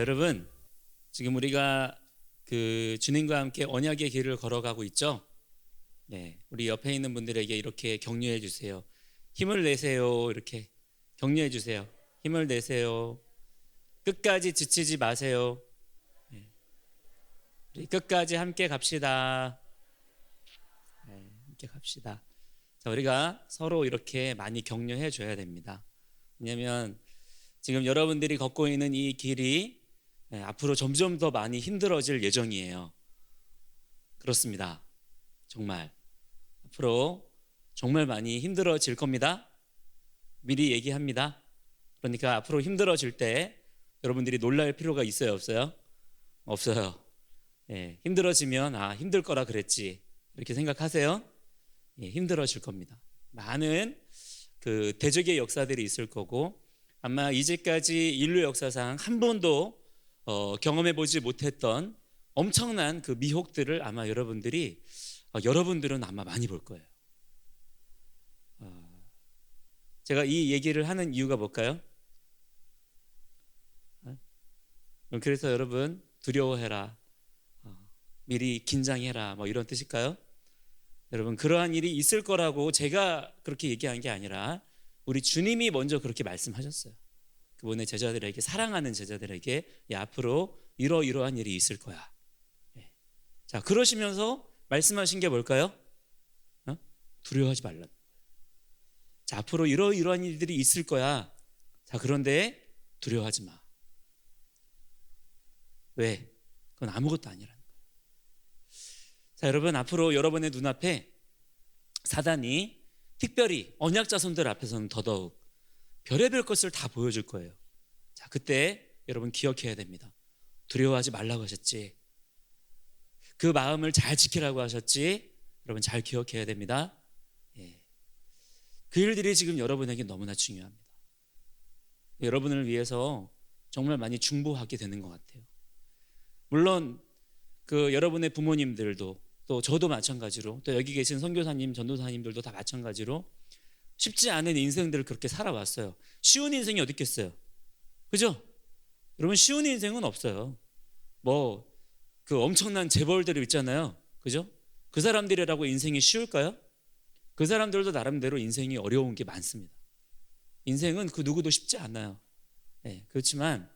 자, 여러분. 지금 우리가 그 주님과 함께 언약의 길을 걸어가고 있죠? 네. 우리 옆에 있는 분들에게 이렇게 격려해 주세요. 힘을 내세요. 이렇게 격려해 주세요. 힘을 내세요. 끝까지 지치지 마세요. 네. 우리 끝까지 함께 갑시다. 네, 함께 갑시다. 자, 우리가 서로 이렇게 많이 격려해 줘야 됩니다. 왜냐하면 지금 여러분들이 걷고 있는 이 길이 네, 앞으로 점점 더 많이 힘들어질 예정이에요. 그렇습니다. 정말 앞으로 정말 많이 힘들어질 겁니다. 미리 얘기합니다. 그러니까 앞으로 힘들어질 때 여러분들이 놀랄 필요가 있어요, 없어요? 없어요. 예, 힘들어지면 아 힘들 거라 그랬지 이렇게 생각하세요. 예, 힘들어질 겁니다. 많은 그 대적의 역사들이 있을 거고 아마 이제까지 인류 역사상 한 번도 어, 경험해 보지 못했던 엄청난 그 미혹들을 아마 여러분들이 어, 여러분들은 아마 많이 볼 거예요. 어, 제가 이 얘기를 하는 이유가 뭘까요? 어? 그래서 여러분 두려워해라, 어, 미리 긴장해라, 뭐 이런 뜻일까요? 여러분 그러한 일이 있을 거라고 제가 그렇게 얘기한 게 아니라 우리 주님이 먼저 그렇게 말씀하셨어요. 그분의 제자들에게 사랑하는 제자들에게 야, 앞으로 이러이러한 일이 있을 거야. 예. 자 그러시면서 말씀하신 게 뭘까요? 어? 두려워하지 말라. 자 앞으로 이러이러한 일들이 있을 거야. 자 그런데 두려워하지 마. 왜? 그건 아무것도 아니라는 거예요. 자 여러분 앞으로 여러분의 눈앞에 사단이 특별히 언약 자손들 앞에서는 더더욱 별의별 것을 다 보여줄 거예요. 자, 그때 여러분 기억해야 됩니다. 두려워하지 말라고 하셨지. 그 마음을 잘 지키라고 하셨지. 여러분 잘 기억해야 됩니다. 예. 그 일들이 지금 여러분에게 너무나 중요합니다. 여러분을 위해서 정말 많이 중보하게 되는 것 같아요. 물론 그 여러분의 부모님들도 또 저도 마찬가지로 또 여기 계신 선교사님, 전도사님들도 다 마찬가지로 쉽지 않은 인생들을 그렇게 살아왔어요. 쉬운 인생이 어디 있겠어요? 그죠? 여러분 쉬운 인생은 없어요. 뭐 그 엄청난 재벌들이 있잖아요. 그죠? 그 사람들이라고 인생이 쉬울까요? 그 사람들도 나름대로 인생이 어려운 게 많습니다. 인생은 그 누구도 쉽지 않아요. 네, 그렇지만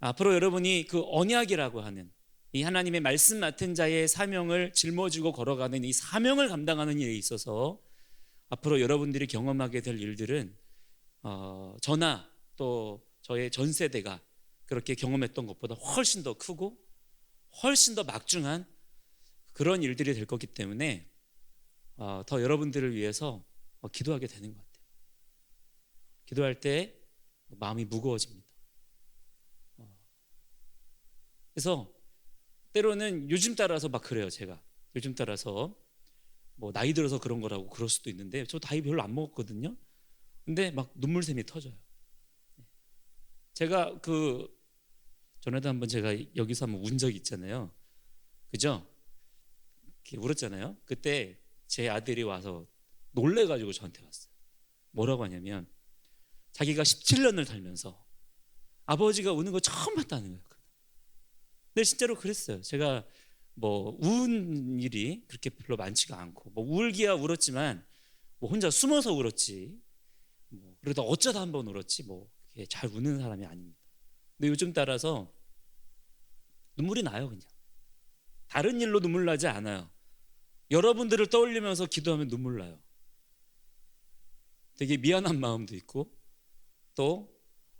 앞으로 여러분이 그 언약이라고 하는 이 하나님의 말씀 맡은 자의 사명을 짊어지고 걸어가는 이 사명을 감당하는 일에 있어서 앞으로 여러분들이 경험하게 될 일들은 어, 저나 또 저의 전 세대가 그렇게 경험했던 것보다 훨씬 더 크고 훨씬 더 막중한 그런 일들이 될 거기 때문에 어, 더 여러분들을 위해서 어, 기도하게 되는 것 같아요. 기도할 때 마음이 무거워집니다. 어, 그래서 때로는 요즘 따라서 막 그래요, 제가. 요즘 따라서 뭐 나이 들어서 그런 거라고 그럴 수도 있는데 저 나이 별로 안 먹었거든요. 근데 막 눈물샘이 터져요. 제가 그 전에도 한번 제가 여기서 한번 운 적이 있잖아요. 그죠? 울었잖아요. 그때 제 아들이 와서 놀래가지고 저한테 왔어요. 뭐라고 하냐면 자기가 17년을 살면서 아버지가 우는 거 처음 봤다는 거예요. 근데 진짜로 그랬어요. 제가 뭐운 일이 그렇게 별로 많지가 않고 뭐 울기야 울었지만 뭐 혼자 숨어서 울었지. 뭐 그러다 어쩌다 한 번 울었지 뭐잘 우는 사람이 아닙니다. 근데 요즘 따라서 눈물이 나요 그냥. 다른 일로 눈물 나지 않아요. 여러분들을 떠올리면서 기도하면 눈물 나요. 되게 미안한 마음도 있고 또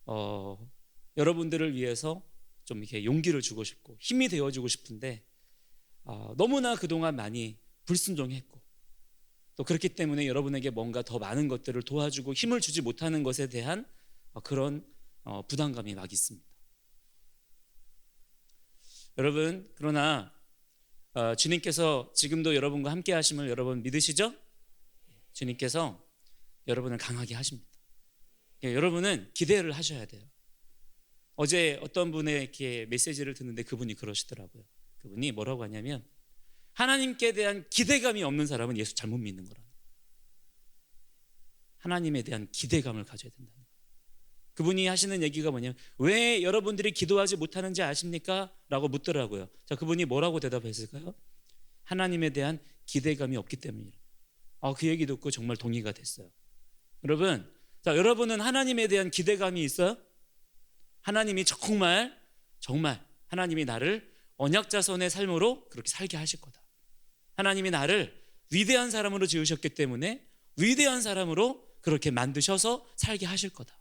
어, 여러분들을 위해서 좀 이렇게 용기를 주고 싶고 힘이 되어주고 싶은데 어, 너무나 그동안 많이 불순종했고 또 그렇기 때문에 여러분에게 뭔가 더 많은 것들을 도와주고 힘을 주지 못하는 것에 대한 어, 그런 어, 부담감이 막 있습니다. 여러분 그러나 어, 주님께서 지금도 여러분과 함께 하심을 여러분 믿으시죠? 주님께서 여러분을 강하게 하십니다. 예, 여러분은 기대를 하셔야 돼요. 어제 어떤 분의 메시지를 듣는데 그분이 그러시더라고요. 그분이 뭐라고 하냐면 하나님께 대한 기대감이 없는 사람은 예수 잘못 믿는 거라. 하나님에 대한 기대감을 가져야 거예요. 그분이 하시는 얘기가 뭐냐면 왜 여러분들이 기도하지 못하는지 아십니까? 라고 묻더라고요. 자, 그분이 뭐라고 대답했을까요? 하나님에 대한 기대감이 없기 때문이에요. 아, 그 얘기 듣고 정말 동의가 됐어요. 여러분, 자, 여러분은 하나님에 대한 기대감이 있어요? 하나님이 정말 정말 하나님이 나를 언약자손의 삶으로 그렇게 살게 하실 거다. 하나님이 나를 위대한 사람으로 지으셨기 때문에 위대한 사람으로 그렇게 만드셔서 살게 하실 거다.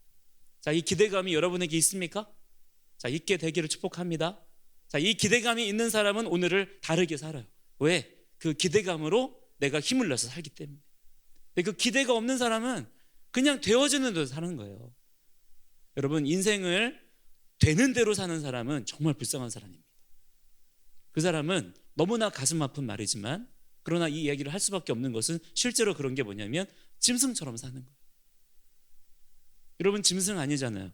자, 이 기대감이 여러분에게 있습니까? 자, 있게 되기를 축복합니다. 자, 이 기대감이 있는 사람은 오늘을 다르게 살아요. 왜? 그 기대감으로 내가 힘을 내서 살기 때문에. 근데 그 기대가 없는 사람은 그냥 되어지는 대로 사는 거예요. 여러분, 인생을 되는 대로 사는 사람은 정말 불쌍한 사람입니다. 그 사람은 너무나 가슴 아픈 말이지만 그러나 이 이야기를 할 수밖에 없는 것은 실제로 그런 게 뭐냐면 짐승처럼 사는 거예요. 여러분 짐승 아니잖아요.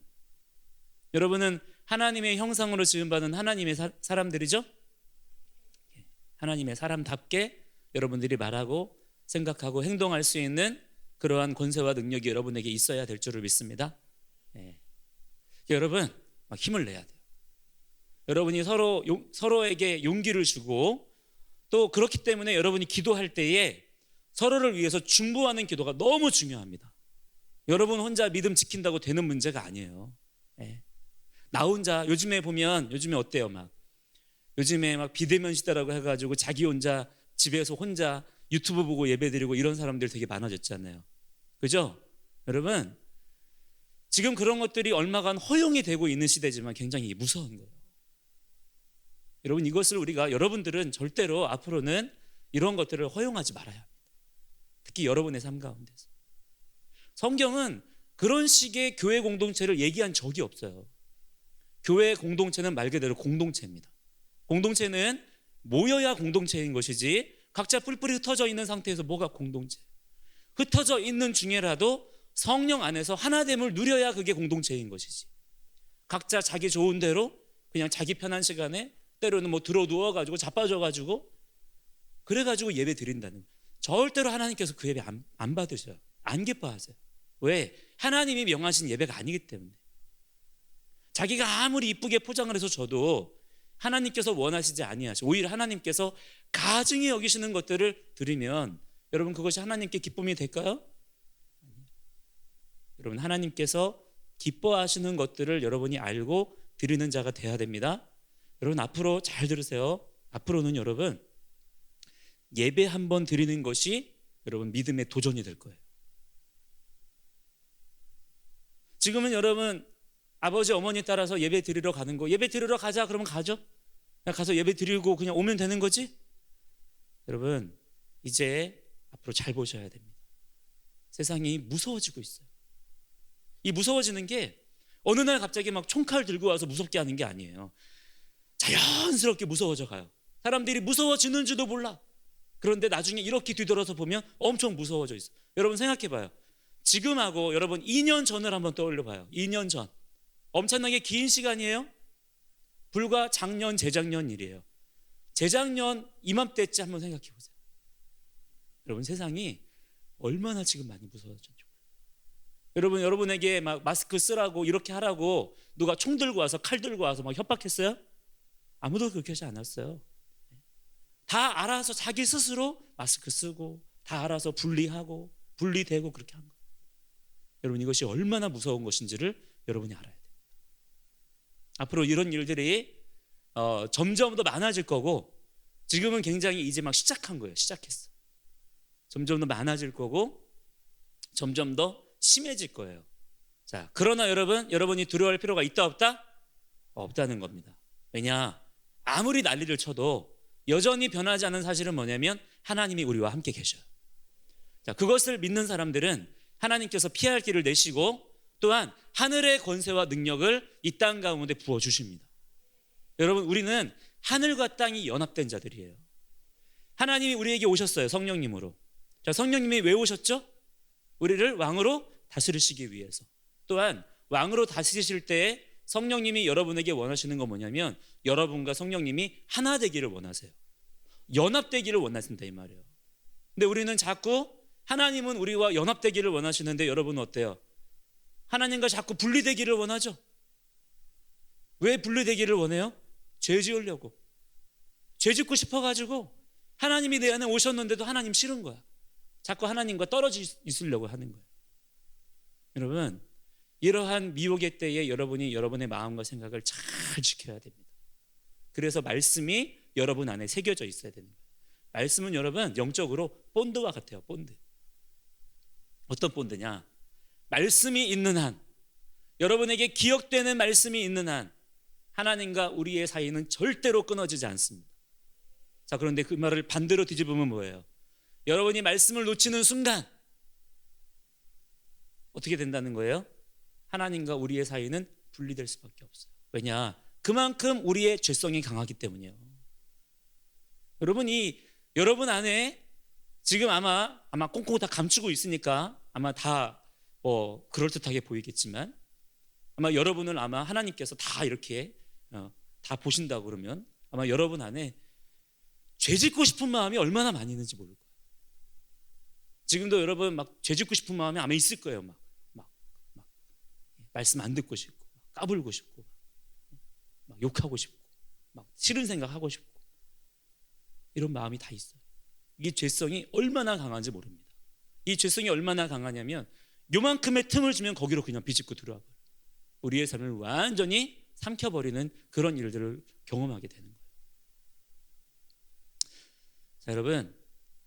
여러분은 하나님의 형상으로 지음받은 하나님의 사, 사람들이죠? 하나님의 사람답게 여러분들이 말하고 생각하고 행동할 수 있는 그러한 권세와 능력이 여러분에게 있어야 될 줄을 믿습니다. 예. 여러분 막 힘을 내야 돼요. 여러분이 서로 용, 서로에게 용기를 주고 또 그렇기 때문에 여러분이 기도할 때에 서로를 위해서 중보하는 기도가 너무 중요합니다. 여러분 혼자 믿음 지킨다고 되는 문제가 아니에요. 예. 나 혼자 요즘에 보면 요즘에 어때요 막 요즘에 막 비대면 시대라고 해가지고 자기 혼자 집에서 혼자 유튜브 보고 예배드리고 이런 사람들 되게 많아졌잖아요. 그죠? 여러분 지금 그런 것들이 얼마간 허용이 되고 있는 시대지만 굉장히 무서운 거예요. 여러분 이것을 우리가 여러분들은 절대로 앞으로는 이런 것들을 허용하지 말아야 합니다. 특히 여러분의 삶 가운데서. 성경은 그런 식의 교회 공동체를 얘기한 적이 없어요. 교회 공동체는 말 그대로 공동체입니다. 공동체는 모여야 공동체인 것이지 각자 뿔뿔이 흩어져 있는 상태에서 뭐가 공동체? 흩어져 있는 중에라도 성령 안에서 하나됨을 누려야 그게 공동체인 것이지. 각자 자기 좋은 대로 그냥 자기 편한 시간에 때로는 뭐 들어 누워 가지고 자빠져 가지고 그래 가지고 예배 드린다는 절대로 하나님께서 그 예배 안, 안 받으셔요. 안 기뻐하세요. 왜? 하나님이 명하신 예배가 아니기 때문에. 자기가 아무리 이쁘게 포장을 해서 줘도 하나님께서 원하시지 아니하시. 오히려 하나님께서 가증히 여기시는 것들을 드리면 여러분 그것이 하나님께 기쁨이 될까요? 여러분 하나님께서 기뻐하시는 것들을 여러분이 알고 드리는 자가 돼야 됩니다. 여러분 앞으로 잘 들으세요. 앞으로는 여러분 예배 한 번 드리는 것이 여러분 믿음의 도전이 될 거예요. 지금은 여러분 아버지 어머니 따라서 예배 드리러 가는 거 예배 드리러 가자 그러면 가죠. 가서 예배 드리고 그냥 오면 되는 거지. 여러분 이제 앞으로 잘 보셔야 됩니다. 세상이 무서워지고 있어요. 이 무서워지는 게 어느 날 갑자기 막 총칼 들고 와서 무섭게 하는 게 아니에요. 자연스럽게 무서워져 가요. 사람들이 무서워지는지도 몰라. 그런데 나중에 이렇게 뒤돌아서 보면 엄청 무서워져 있어. 여러분 생각해 봐요. 지금하고 여러분 2년 전을 한번 떠올려 봐요. 2년 전. 엄청나게 긴 시간이에요. 불과 작년, 재작년 일이에요. 재작년 이맘때쯤 한번 생각해 보세요. 여러분 세상이 얼마나 지금 많이 몰라요. 여러분 여러분에게 막 마스크 쓰라고 이렇게 하라고 누가 총 들고 와서 칼 들고 와서 막 협박했어요? 아무도 그렇게 하지 않았어요. 다 알아서 자기 스스로 마스크 쓰고 다 알아서 분리하고 분리되고 그렇게 한 거예요. 여러분 이것이 얼마나 무서운 것인지를 여러분이 알아야 돼요. 앞으로 이런 일들이 어, 점점 더 많아질 거고 지금은 굉장히 이제 막 시작한 거예요. 시작했어. 점점 더 많아질 거고 점점 더 심해질 거예요. 자, 그러나 여러분, 여러분이 두려워할 필요가 있다 없다? 없다는 겁니다. 왜냐? 아무리 난리를 쳐도 여전히 변하지 않은 사실은 뭐냐면 하나님이 우리와 함께 계셔요. 자, 그것을 믿는 사람들은 하나님께서 피할 길을 내시고 또한 하늘의 권세와 능력을 이 땅 가운데 부어 주십니다. 여러분, 우리는 하늘과 땅이 연합된 자들이에요. 하나님이 우리에게 오셨어요. 성령님으로. 자, 성령님이 왜 오셨죠? 우리를 왕으로 다스리시기 위해서. 또한 왕으로 다스리실 때에 성령님이 여러분에게 원하시는 건 뭐냐면 여러분과 성령님이 하나 되기를 원하세요. 연합되기를 원하신다 이 말이에요. 근데 우리는 자꾸 하나님은 우리와 연합되기를 원하시는데 여러분은 어때요? 하나님과 자꾸 분리되기를 원하죠. 왜 분리되기를 원해요? 죄 지으려고. 죄 짓고 싶어가지고 하나님이 내 안에 오셨는데도 하나님 싫은 거야. 자꾸 하나님과 떨어져 있으려고 하는 거예요. 여러분, 이러한 미혹의 때에 여러분이 여러분의 마음과 생각을 잘 지켜야 됩니다. 그래서 말씀이 여러분 안에 새겨져 있어야 되는 거예요. 말씀은 여러분 영적으로 본드와 같아요. 본드. 어떤 본드냐? 말씀이 있는 한, 여러분에게 기억되는 말씀이 있는 한, 하나님과 우리의 사이는 절대로 끊어지지 않습니다. 자, 그런데 그 말을 반대로 뒤집으면 뭐예요? 여러분이 말씀을 놓치는 순간 어떻게 된다는 거예요? 하나님과 우리의 사이는 분리될 수밖에 없어요. 왜냐? 그만큼 우리의 죄성이 강하기 때문이에요. 여러분 이 여러분 안에 지금 아마 아마 꽁꽁 다 감추고 있으니까 아마 다 뭐 그럴 듯하게 보이겠지만 아마 여러분을 아마 하나님께서 다 이렇게 어, 다 보신다고 그러면 아마 여러분 안에 죄 짓고 싶은 마음이 얼마나 많이 있는지 모를 거예요. 지금도 여러분 막 죄 짓고 싶은 마음이 아마 있을 거예요. 막 말씀 안 듣고 싶고, 막 까불고 싶고, 막 욕하고 싶고, 막 싫은 생각 하고 싶고 이런 마음이 다 있어요. 이 죄성이 얼마나 강한지 모릅니다. 이 죄성이 얼마나 강하냐면 요만큼의 틈을 주면 거기로 그냥 비집고 들어와 버려요. 우리의 삶을 완전히 삼켜버리는 그런 일들을 경험하게 되는 거예요. 자, 여러분,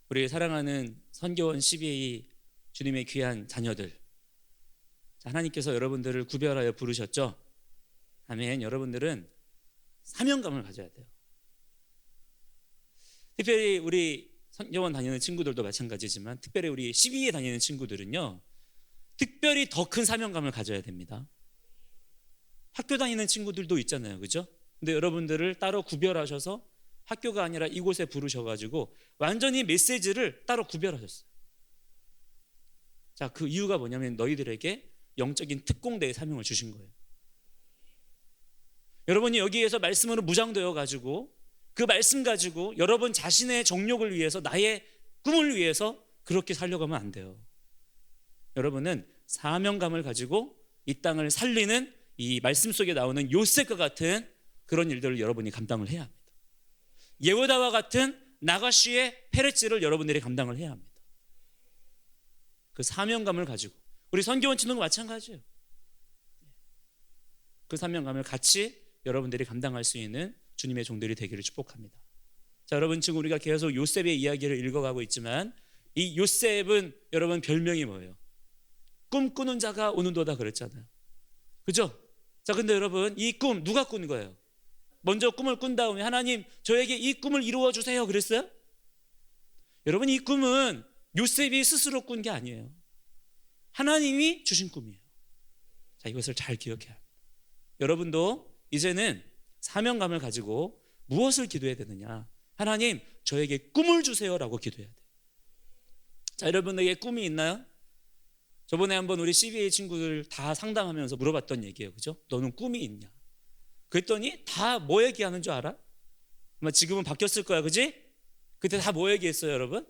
우리 사랑하는 선교원 12A 주님의 귀한 자녀들. 자, 하나님께서 여러분들을 구별하여 부르셨죠? 아멘. 여러분들은 사명감을 가져야 돼요. 특별히 우리 선교원 다니는 친구들도 마찬가지지만 특별히 우리 12에 다니는 친구들은요. 특별히 더 큰 사명감을 가져야 됩니다. 학교 다니는 친구들도 있잖아요. 그죠? 근데 여러분들을 따로 구별하셔서 학교가 아니라 이곳에 부르셔가지고 완전히 메시지를 따로 구별하셨어요. 자, 그 이유가 뭐냐면 너희들에게 영적인 특공대의 사명을 주신 거예요. 여러분이 여기에서 말씀으로 무장되어 가지고 그 말씀 가지고 여러분 자신의 정욕을 위해서 나의 꿈을 위해서 그렇게 살려가면 안 돼요. 여러분은 사명감을 가지고 이 땅을 살리는 이 말씀 속에 나오는 요셉과 같은 그런 일들을 여러분이 감당을 해야 합니다. 예후다와 같은 나가시의 페레츠를 여러분들이 감당을 해야 합니다. 그 사명감을 가지고 우리 선교원 친구도 마찬가지예요. 그 사명감을 같이 여러분들이 감당할 수 있는 주님의 종들이 되기를 축복합니다. 자, 여러분 지금 우리가 계속 요셉의 이야기를 읽어가고 있지만 이 요셉은 여러분 별명이 뭐예요? 꿈꾸는 자가 오는도다 그랬잖아요. 그죠? 자, 근데 여러분 이 꿈 누가 꾼 거예요? 먼저 꿈을 꾼 다음에 하나님 저에게 이 꿈을 이루어 주세요 그랬어요? 여러분 이 꿈은 요셉이 스스로 꾼 게 아니에요. 하나님이 주신 꿈이에요. 자, 이것을 잘 기억해야 합니다. 여러분도 이제는 사명감을 가지고 무엇을 기도해야 되느냐? 하나님, 저에게 꿈을 주세요라고 기도해야 돼요. 자, 여러분에게 꿈이 있나요? 저번에 한번 우리 CBA 친구들 다 상담하면서 물어봤던 얘기예요. 그죠? 너는 꿈이 있냐? 그랬더니 다 뭐 얘기하는 줄 알아? 아마 지금은 바뀌었을 거야, 그지? 그때 다 뭐 얘기했어요, 여러분?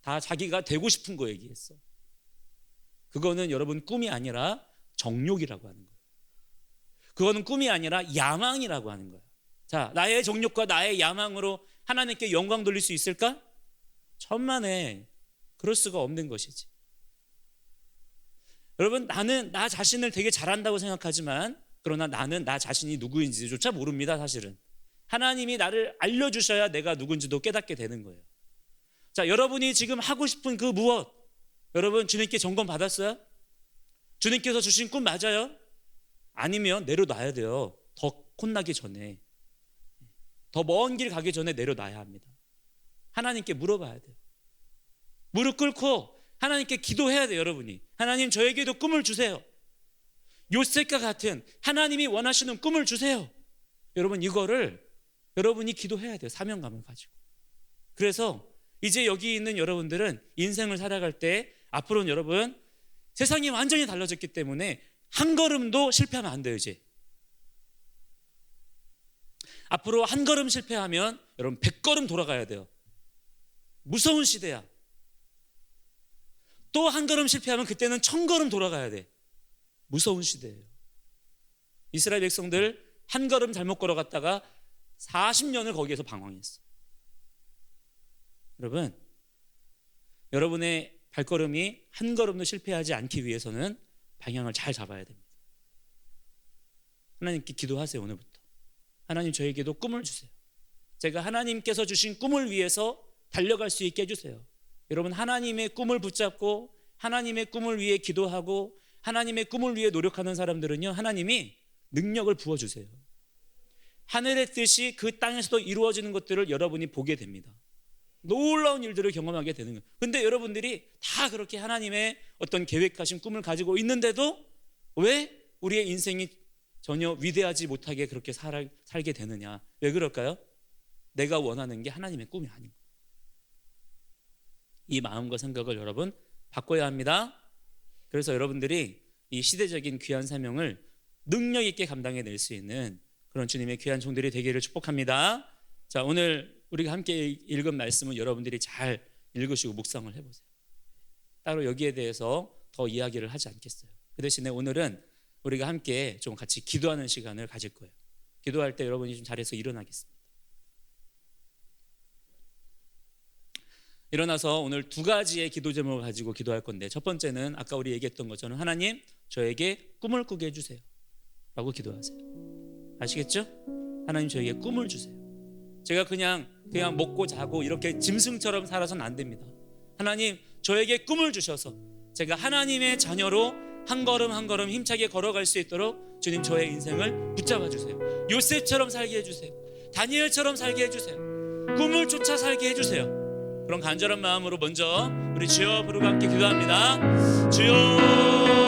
다 자기가 되고 싶은 거 얘기했어. 그거는 여러분 꿈이 아니라 정욕이라고 하는 거예요. 그거는 꿈이 아니라 야망이라고 하는 거예요. 자, 나의 정욕과 나의 야망으로 하나님께 영광 돌릴 수 있을까? 천만에 그럴 수가 없는 것이지. 여러분, 나는 나 자신을 되게 잘한다고 생각하지만 그러나 나는 나 자신이 누구인지조차 모릅니다, 사실은. 하나님이 나를 알려주셔야 내가 누군지도 깨닫게 되는 거예요. 자, 여러분이 지금 하고 싶은 그 무엇, 여러분 주님께 점검 받았어요? 주님께서 주신 꿈 맞아요? 아니면 내려놔야 돼요. 더 혼나기 전에. 더 먼 길 가기 전에 내려놔야 합니다. 하나님께 물어봐야 돼요. 무릎 꿇고 하나님께 기도해야 돼요, 여러분이. 하나님 저에게도 꿈을 주세요. 요셉과 같은 하나님이 원하시는 꿈을 주세요. 여러분 이거를 여러분이 기도해야 돼요. 사명감을 가지고. 그래서 이제 여기 있는 여러분들은 인생을 살아갈 때 앞으로는 여러분 세상이 완전히 달라졌기 때문에 한 걸음도 실패하면 안 돼요, 이제. 앞으로 한 걸음 실패하면 여러분 백 걸음 돌아가야 돼요. 무서운 시대야. 또 한 걸음 실패하면 그때는 천 걸음 돌아가야 돼. 무서운 시대예요. 이스라엘 백성들 한 걸음 잘못 걸어갔다가 40년을 거기에서 방황했어. 여러분, 여러분의 발걸음이 한 걸음도 실패하지 않기 위해서는 방향을 잘 잡아야 됩니다. 하나님께 기도하세요, 오늘부터. 하나님 저에게도 꿈을 주세요. 제가 하나님께서 주신 꿈을 위해서 달려갈 수 있게 해주세요. 여러분, 하나님의 꿈을 붙잡고 하나님의 꿈을 위해 기도하고 하나님의 꿈을 위해 노력하는 사람들은요, 하나님이 능력을 부어주세요. 하늘의 뜻이 그 땅에서도 이루어지는 것들을 여러분이 보게 됩니다. 놀라운 일들을 경험하게 되는 거예요. 근데 여러분들이 다 그렇게 하나님의 어떤 계획하신 꿈을 가지고 있는데도 왜 우리의 인생이 전혀 위대하지 못하게 그렇게 살, 살게 되느냐? 왜 그럴까요? 내가 원하는 게 하나님의 꿈이 아닌 거예요. 이 마음과 생각을 여러분 바꿔야 합니다. 그래서 여러분들이 이 시대적인 귀한 사명을 능력 있게 감당해 낼 수 있는 그런 주님의 귀한 종들이 되기를 축복합니다. 자, 오늘 우리가 함께 읽은 말씀은 여러분들이 잘 읽으시고 묵상을 해보세요. 따로 여기에 대해서 더 이야기를 하지 않겠어요. 그 대신에 오늘은 우리가 함께 좀 같이 기도하는 시간을 가질 거예요. 기도할 때 여러분이 좀 잘해서 일어나겠습니다. 일어나서 오늘 두 가지의 기도 제목을 가지고 기도할 건데 첫 번째는 아까 우리 얘기했던 것처럼 하나님 저에게 꿈을 꾸게 해주세요. 라고 기도하세요. 아시겠죠? 하나님 저에게 꿈을 주세요. 제가 그냥 그냥 먹고 자고 이렇게 짐승처럼 살아서는 안 됩니다. 하나님 저에게 꿈을 주셔서 제가 하나님의 자녀로 한 걸음 한 걸음 힘차게 걸어갈 수 있도록 주님 저의 인생을 붙잡아 주세요. 요셉처럼 살게 해주세요. 다니엘처럼 살게 해주세요. 꿈을 쫓아 살게 해주세요. 그런 간절한 마음으로 먼저 우리 주여 부르고 함께 기도합니다. 주여